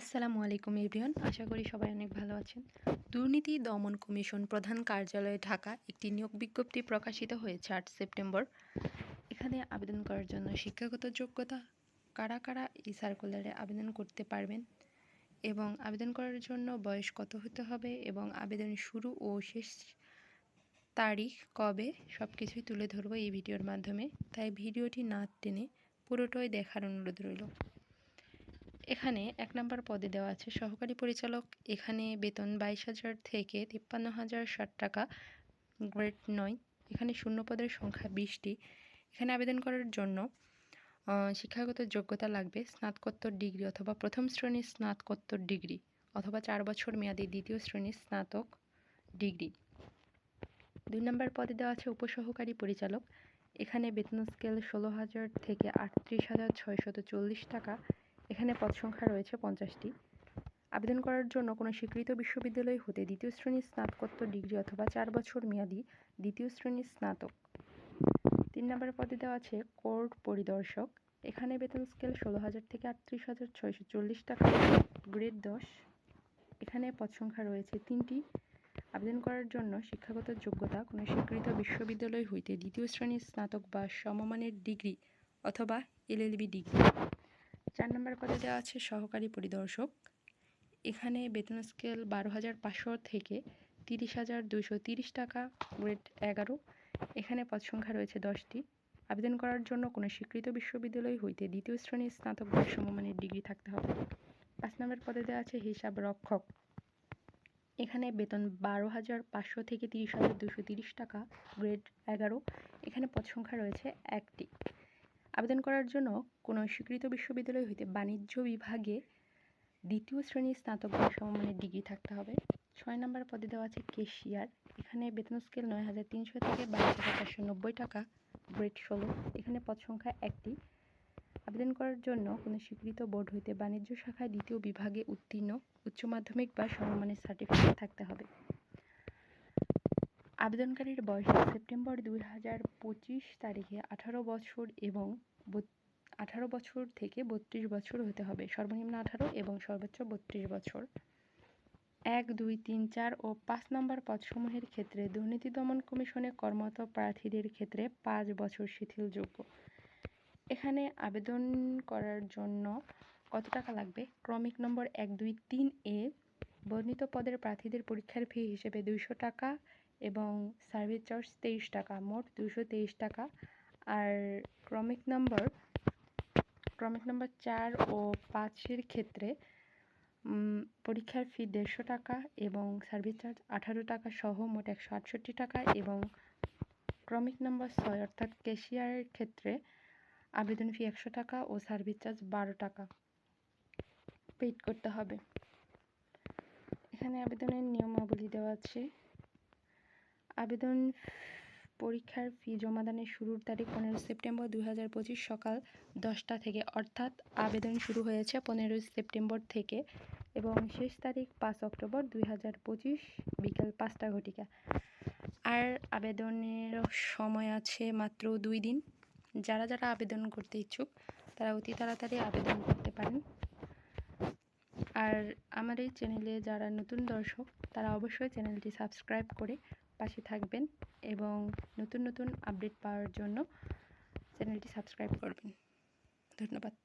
আসসালামু আলাইকুম, এভরিওয়ান। আশা করি সবাই অনেক ভালো আছেন। দুর্নীতি দমন কমিশন প্রধান কার্যালয়ে ঢাকা একটি নিয়োগ বিজ্ঞপ্তি প্রকাশিত হয়েছে আট সেপ্টেম্বর। এখানে আবেদন করার জন্য শিক্ষাগত যোগ্যতা কারা কারা এই সার্কুলারে আবেদন করতে পারবেন এবং আবেদন করার জন্য বয়স কত হতে হবে এবং আবেদন শুরু ও শেষ তারিখ কবে সব কিছুই তুলে ধরবো এই ভিডিওর মাধ্যমে। তাই ভিডিওটি না টেনে পুরোটাই দেখার অনুরোধ রইল। এখানে এক নম্বর পদে দেওয়া আছে, সহকারী পরিচালক, এখানে বেতন বাইশ হাজার থেকে তিপ্পান্ন হাজার ষাট টাকা, গ্রেড নয়। এখানে শূন্য পদের সংখ্যা বিশটি। এখানে আবেদন করার জন্য শিক্ষাগত যোগ্যতা লাগবে স্নাতকোত্তর ডিগ্রি অথবা প্রথম শ্রেণির স্নাতকোত্তর ডিগ্রি অথবা চার বছর মেয়াদী দ্বিতীয় শ্রেণির স্নাতক ডিগ্রি। দুই নম্বর পদে দেওয়া আছে, উপসহকারী পরিচালক, এখানে বেতন স্কেল ষোলো হাজার থেকে আটত্রিশ হাজার ছয়শত চল্লিশ টাকা এখানে পদ সংখ্যা রয়েছে পঞ্চাশটি। আবেদন করার জন্য কোনো স্বীকৃত বিশ্ববিদ্যালয় হতে দ্বিতীয় শ্রেণির স্নাতকোত্তর ডিগ্রি অথবা চার বছর মেয়াদি দ্বিতীয় শ্রেণির স্নাতক। তিন নম্বর পদে দেওয়া আছে কোর্ট পরিদর্শক। এখানে বেতন স্কেল ষোলো হাজার থেকে আটত্রিশ হাজার ছয়শো চল্লিশ টাকা গ্রেড দশ। এখানে পদ সংখ্যা রয়েছে তিনটি। আবেদন করার জন্য শিক্ষাগত যোগ্যতা, কোনো স্বীকৃত বিশ্ববিদ্যালয় হইতে দ্বিতীয় শ্রেণির স্নাতক বা সমমানের ডিগ্রি অথবা এলএলবি ডিগ্রি। চার নম্বর পদে দেওয়া আছে সহকারী পরিদর্শক। এখানে বেতন স্কেল বারো হাজার পাঁচশো থেকে তিরিশ হাজার দুশো তিরিশ টাকা গ্রেড এগারো। এখানে পদ সংখ্যা রয়েছে দশটি। আবেদন করার জন্য কোনো স্বীকৃত বিশ্ববিদ্যালয় হইতে দ্বিতীয় শ্রেণির স্নাতক সমমানের ডিগ্রি থাকতে হবে। পাঁচ নম্বর পদে দেওয়া আছে হিসাব রক্ষক। এখানে বেতন বারো হাজার পাঁচশো থেকে তিরিশ হাজার দুশো তিরিশ টাকা গ্রেড এগারো। এখানে পদ সংখ্যা রয়েছে একটি। আবেদন করার জন্য কোনো স্বীকৃত বিশ্ববিদ্যালয় হইতে বাণিজ্য বিভাগে দ্বিতীয় শ্রেণির স্নাতক বা সমমানের ডিগ্রি থাকতে হবে। ছয় নম্বর পদে দেওয়া আছে কেশিয়ার। এখানে বেতন স্কেল নয় হাজার তিনশো থেকে বাইশ হাজার চারশো নব্বই টাকা গ্রেড ষোলো। এখানে পদ সংখ্যা একটি। আবেদন করার জন্য কোনো স্বীকৃত বোর্ড হইতে বাণিজ্য শাখায় দ্বিতীয় বিভাগে উত্তীর্ণ, উচ্চ মাধ্যমিক বা সমমানের সার্টিফিকেট থাকতে হবে। আবেদনকারীর বয়স সেপ্টেম্বর দুই হাজার পঁচিশ তারিখে আঠারো বছর এবং আঠারো বছর থেকে বত্রিশ বছর হতে হবে। সর্বনিম্ন আঠারো এবং সর্বোচ্চ বত্রিশ বছর। এক, দুই, তিন, চার ও পাঁচ নম্বর পদসমূহের ক্ষেত্রে দুর্নীতি দমন কমিশনে কর্মরত প্রার্থীদের ক্ষেত্রে পাঁচ বছর শিথিলযোগ্য। এখানে আবেদন করার জন্য কত টাকা লাগবে? ক্রমিক নম্বর এক, দুই, তিন এ বর্ণিত পদের প্রার্থীদের পরীক্ষার ফি হিসেবে দুইশো টাকা এবং সার্ভিস চার্জ তেইশ টাকা, মোট দুশো তেইশ টাকা। আর ক্রমিক নম্বর ক্রমিক নম্বর চার ও পাঁচের ক্ষেত্রে পরীক্ষার ফি দেড়শো টাকা এবং সার্ভিস চার্জ আঠারো টাকা সহ মোট একশো আটষট্টি টাকা এবং ক্রমিক নম্বর ছয় অর্থাৎ ক্যাশিয়ারের ক্ষেত্রে আবেদন ফি একশো টাকা ও সার্ভিস চার্জ বারো টাকা। পেইড করতে হবে। এখানে আবেদনের নিয়মাবলী দেওয়া আছে। আবেদন পরীক্ষার ফি জমাদানের শুরুর তারিখ পনেরো সেপ্টেম্বর দুই হাজার পঁচিশ সকাল দশটা থেকে, অর্থাৎ আবেদন শুরু হয়েছে পনেরোই সেপ্টেম্বর থেকে এবং শেষ তারিখ পাঁচ অক্টোবর দুই হাজার পঁচিশ বিকেল পাঁচটা ঘটিকা। আর আবেদনের সময় আছে মাত্র দুই দিন। যারা যারা আবেদন করতে ইচ্ছুক, তারা অতি তাড়াতাড়ি আবেদন করতে পারেন। আর আমার এই চ্যানেলে যারা নতুন দর্শক, তারা অবশ্যই চ্যানেলটি সাবস্ক্রাইব করে পাশে থাকবেন এবং নতুন নতুন আপডেট পাওয়ার জন্য চ্যানেলটি সাবস্ক্রাইব করবেন। ধন্যবাদ।